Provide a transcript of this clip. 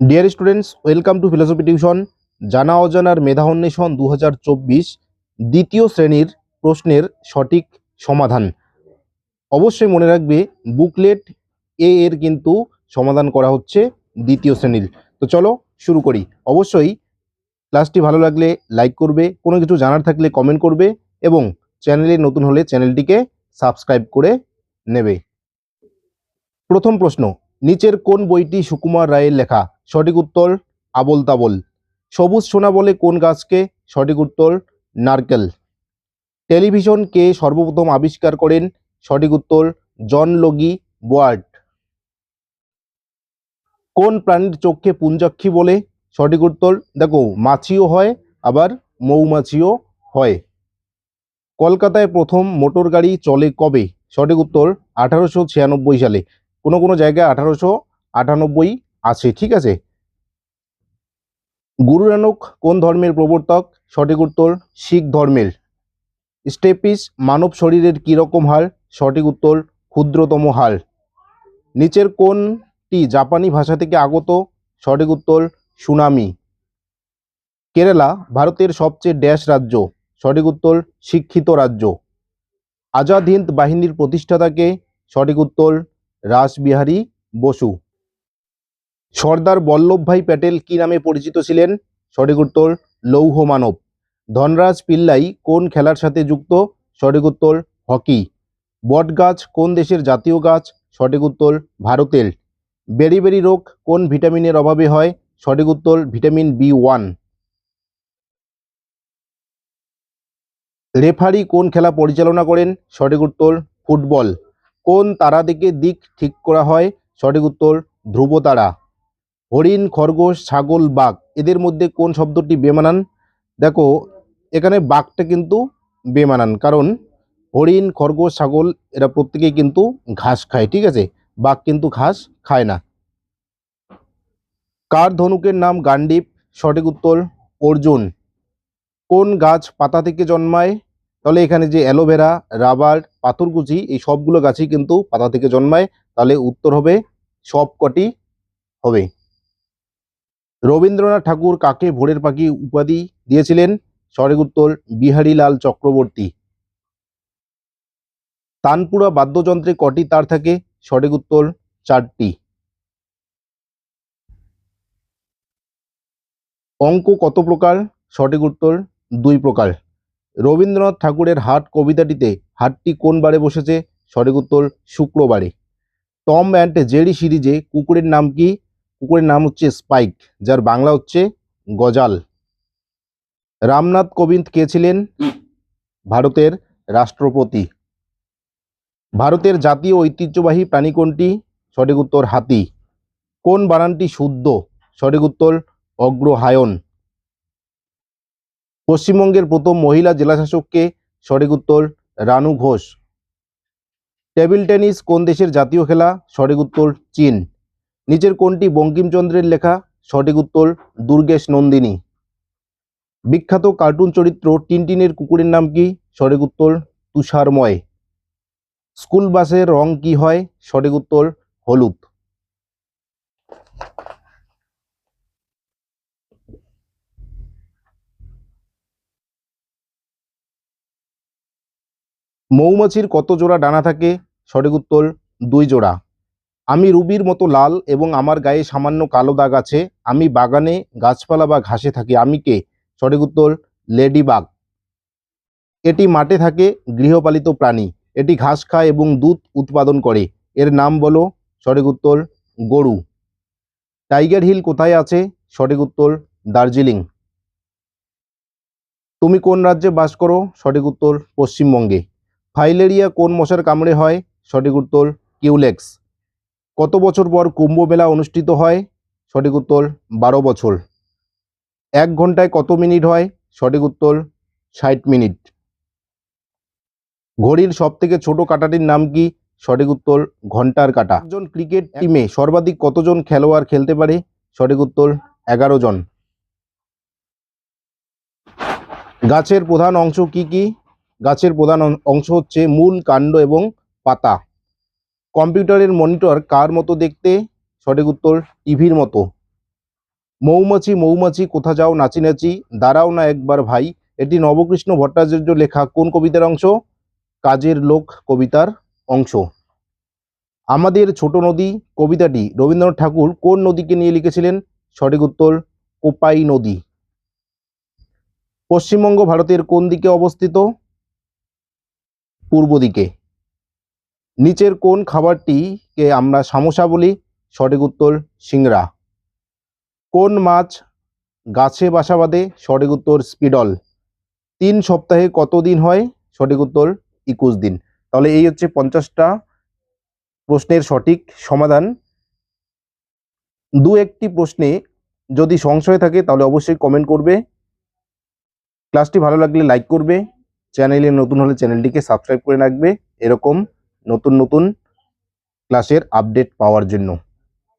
Dear students welcome to philosophy tuition জানা অজানার মেধা অন্বেষণ দু হাজার চব্বিশ, দ্বিতীয় শ্রেণির প্রশ্নের সঠিক সমাধান। অবশ্যই মনে রাখবে বুকলেট এ এর কিন্তু সমাধান করা হচ্ছে দ্বিতীয় শ্রেণির। তো চলো শুরু করি। অবশ্যই ক্লাসটি ভালো লাগলে লাইক করবে, কোনো কিছু জানার থাকলে কমেন্ট করবে এবং চ্যানেলে নতুন হলে চ্যানেলটিকে সাবস্ক্রাইব করে নেবে। প্রথম প্রশ্ন, নিচের কোন বইটি সুকুমার রায়ের লেখা? সঠিক উত্তর আবল তাবল। সবুজ সোনা বলে কোন গাছকে সঠিক উত্তর নারকেল। টেলিভিশন কে সর্বপ্রথম আবিষ্কার করেন? সঠিক উত্তর জন লগি বোয়ার্ড। কোন প্রাণীর চোখকে পুঞ্জাক্ষী বলে? সঠিক উত্তর দেখো, মাছিও হয়, আবার মৌমাছিও হয়। কলকাতায় প্রথম মোটর গাড়ি চলে কবে? সঠিক উত্তর আঠারোশো ছিয়ানব্বই সালে। কোনো কোনো জায়গায় আঠারোশো আটানব্বই আছে, ঠিক আছে? গুরু নানক কোন ধর্মের প্রবর্তক? সঠিক উত্তর, শিখ ধর্মের। স্টেপিস, মানব শরীরের কীরকম হাল? সঠিক উত্তর, ক্ষুদ্রতম হাল। নিচের কোনটি জাপানি ভাষা থেকে আগত? সঠিক উত্তর, সুনামি। কেরালা, ভারতের সবচেয়ে ড্যাশ রাজ্য। সঠিক উত্তর, শিক্ষিত রাজ্য। আজাদ হিন্দ বাহিনীর প্রতিষ্ঠাতাকে সঠিক উত্তর, রাসবিহারী বসু। সর্দার বল্লভভাই প্যাটেল কি নামে পরিচিত ছিলেন? সঠিক উত্তর, লৌহ মানব। ধনরাজ পিল্লাই কোন খেলার সাথে যুক্ত? সঠিক উত্তর, হকি। বটগাছ কোন দেশের জাতীয় গাছ? সঠিক উত্তর, ভারতের। বেরিবেরি রোগ কোন ভিটামিনের অভাবে হয়? সঠিক উত্তর, ভিটামিন বি ওয়ান। রেফারি কোন খেলা পরিচালনা করেন? সঠিক উত্তর, ফুটবল। কোন তারা থেকে দিক ঠিক করা হয়? সঠিক উত্তর, ধ্রুব তারা। হরিণ, খরগোশ, ছাগল, বাঘ, এদের মধ্যে কোন শব্দটি বেমানান? দেখো, এখানে বাঘটা কিন্তু বেমানান, কারণ হরিণ, খরগোশ, ছাগল, এরা প্রত্যেকেই কিন্তু ঘাস খায়, ঠিক আছে? বাঘ কিন্তু ঘাস খায় না। কার ধনুকের নাম গান্ডীপ সঠিক উত্তর, অর্জুন। কোন গাছ পাতা থেকে জন্মায়? তাহলে এখানে যে অ্যালোভেরা, রাবার, পাথরকুচি, এই সবগুলো গাছই কিন্তু পাতা থেকে জন্মায়, তাহলে উত্তর হবে সবকটি হবে। রবীন্দ্রনাথ ঠাকুর কাকে ভোরের পাখি উপাধি দিয়েছিলেন? সঠিক উত্তর, বিহারীলাল চক্রবর্তী। তানপুরা বাদ্যযন্ত্রে কটি তার থাকে? সঠিক উত্তর, চারটি। অঙ্ক কত প্রকার? সঠিক উত্তর, দুই প্রকার। রবীন্দ্রনাথ ঠাকুরের হাট কবিতাটিতে হাটটি কোন বারে বসেছে? সঠিক উত্তর, শুক্রবারে। টম অ্যান্ড জেরি সিরিজে কুকুরের নাম কি? কুকুরের নাম হচ্ছে স্পাইক, যার বাংলা হচ্ছে গজাল। রামনাথ কোবিন্দ কে ছিলেন? ভারতের রাষ্ট্রপতি। ভারতের জাতীয় ঐতিহ্যবাহী প্রাণী কোনটি? সঠিক উত্তর, হাতি। কোন বানানটি শুদ্ধ? সঠিক উত্তর, অগ্রহায়ণ। পশ্চিমবঙ্গের প্রথম মহিলা জেলাশাসককে সঠিক উত্তর, রানু ঘোষ। টেবিল টেনিস কোন দেশের জাতীয় খেলা? সঠিক উত্তর, চীন। নিচের কোনটি বঙ্কিমচন্দ্রের লেখা? সঠিক উত্তর, দুর্গেশ নন্দিনী। বিখ্যাত কার্টুন চরিত্র টিনটিনের কুকুরের নাম কি? সঠিক উত্তর, তুষারময়। স্কুল বাসের রং কি হয়? সঠিক উত্তর, হলুদ। মৌমাছির কত জোড়া ডানা থাকে? সঠিক উত্তর, দুই জোড়া। আমি রুবির মতো লাল এবং আমার গায়ে সামান্য কালো দাগ আছে, আমি বাগানে গাছপালা বা ঘাসে থাকি। আমি কে? সঠিক উত্তর, লেডি বাগ এটি মাঠে থাকে, গৃহপালিত প্রাণী। এটি ঘাস খায় এবং দুধ উৎপাদন করে। এর নাম বলো, সঠিক উত্তর, গরু। টাইগার হিল কোথায় আছে? সঠিক উত্তর, দার্জিলিং। তুমি কোন রাজ্যে বাস করো? সঠিক উত্তর, পশ্চিমবঙ্গে। ফাইলেরিয়া কোন মশার কামড়ে হয়? সঠিক উত্তর, কিউলেক্স। কত বছর পর কুম্ভ মেলা অনুষ্ঠিত হয়? সঠিক উত্তর, বারো বছর। এক ঘন্টায় কত মিনিট হয়? সঠিক উত্তর, ষাট মিনিট। ঘড়ির সব থেকে ছোট কাঁটাটির নাম কি? সঠিক উত্তর, ঘণ্টার কাঁটা। একজন ক্রিকেট টিমে সর্বাধিক কতজন খেলোয়াড় খেলতে পারে? সঠিক উত্তর, এগারো জন। গাছের প্রধান অংশ কি কি? গাছের প্রধান অংশ হচ্ছে মূল কাণ্ড এবং পাতা। কম্পিউটারের মনিটর কার মতো দেখতে? সঠিক উত্তর, টিভির মতো। মৌমাছি মৌমাছি, কোথা যাও, নাচি নাচি, দাঁড়াও না একবার ভাই। এটি নবকৃষ্ণ ভট্টাচার্য লেখা কোন কবিতার অংশ? কাজের লোক কবিতার অংশ। আমাদের ছোট নদী, কবিতাটি রবীন্দ্রনাথ ঠাকুর কোন নদীকে নিয়ে লিখেছিলেন? সঠিক উত্তর, কোপাই নদী। পশ্চিমবঙ্গ ভারতের কোন দিকে অবস্থিত? পূর্ব দিকে। নিচের কোন খাবারটিকে আমরা সামোসা বলি? সঠিক উত্তর, সিংড়া। কোন মাছ গাছে বাসা বাঁধে? সঠিক উত্তর, স্পিডল। তিন সপ্তাহে কত দিন হয়? সঠিক উত্তর, একুশ দিন। তাহলে এই হচ্ছে পঞ্চাশটা প্রশ্নের সঠিক সমাধান। দু একটি প্রশ্নে যদি সংশয় থাকে, তাহলে অবশ্যই কমেন্ট করবে। ক্লাসটি ভালো লাগলে লাইক করবে। চ্যানেলে নতুন হলে চ্যানেলটিকে সাবস্ক্রাইব করে রাখবে। এরকম নতুন নতুন ক্লাসের আপডেট পাওয়ার জন্য।